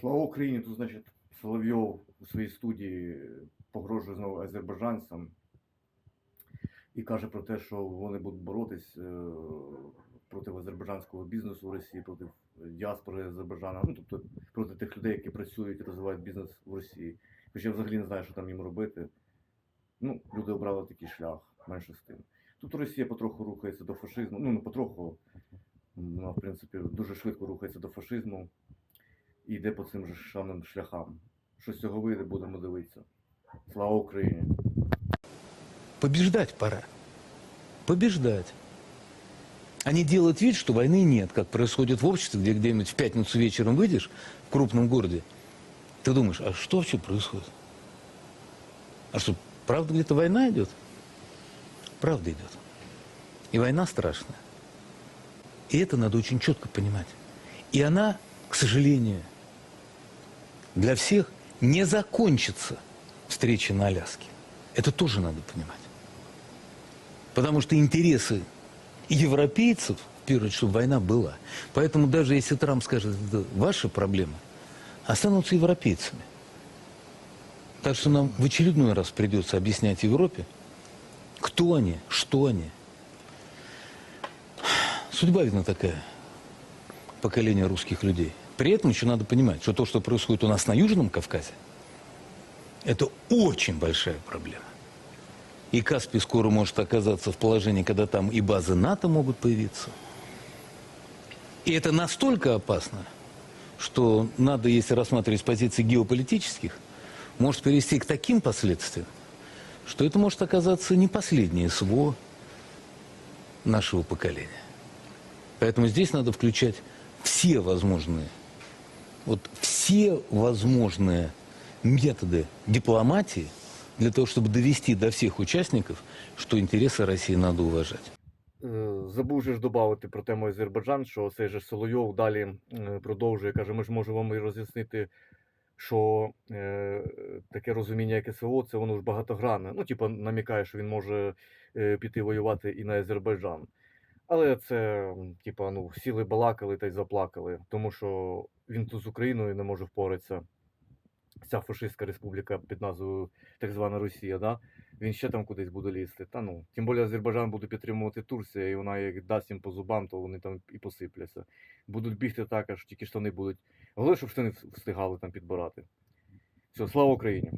Слава Україні! Тут, значить, Соловйов у своїй студії погрожує знову азербайджанцям і каже про те, що вони будуть боротись е, проти азербайджанського бізнесу в Росії, проти діаспори Азербайджана, ну тобто проти тих людей, які працюють і розвивають бізнес в Росії. Хоча я взагалі не знаю, що там їм робити. Ну, люди обрали такий шлях, менше з тим. Тут Росія потроху рухається до фашизму. Ну, не потроху, вона, в принципі, дуже швидко рухається до фашизму і йде по цим же шаним шляхам. Що з цього вийде, будемо дивитися. Слава Україні! Побеждать пора. Побеждать. А не делать вид, что войны нет, как происходит в обществе, где где-нибудь в пятницу вечером выйдешь в крупном городе, ты думаешь, а что вообще происходит? А что, правда где-то война идет? Правда идет. И война страшная. И это надо очень четко понимать. И она, к сожалению, для всех не закончится встречей на Аляске. Это тоже надо понимать. Потому что интересы европейцев, в первую очередь, чтобы война была. Поэтому даже если Трамп скажет, это ваши проблемы, останутся европейцами. Так что нам в очередной раз придется объяснять Европе, кто они, что они. Судьба, видно, такая. Поколение русских людей. При этом еще надо понимать, что то, что происходит у нас на Южном Кавказе, это очень большая проблема. И Каспий скоро может оказаться в положении, когда там и базы НАТО могут появиться. И это настолько опасно, что надо, если рассматривать позиции геополитических, может привести к таким последствиям, что это может оказаться не последнее СВО нашего поколения. Поэтому здесь надо включать все возможные, вот все возможные методы дипломатии для того, чтобы довести до всех участников, что интересы России надо уважать. Е, Забув же ж додати про тему Азербайджан, що цей же Соловйов далі е, продовжує, каже, ми ж можемо вам і роз'яснити, що е, таке розуміння, як СВО, це воно ж багатогранне. Ну, типу, намікає, що він може е, піти воювати і на Азербайджан. Але це, типа, ну, сіли балакали та й заплакали, тому що він тут з Україною не може впоратися. Ця фашистська республіка під назвою так звана Росія, да? він ще там кудись буде лізти. Та ну, тим більше Азербайджан буде підтримувати Турція, і вона як дасть їм по зубам, то вони там і посипляться. Будуть бігти так, аж тільки штани будуть. Головне, щоб штани встигали там підбирати. Все, слава Україні!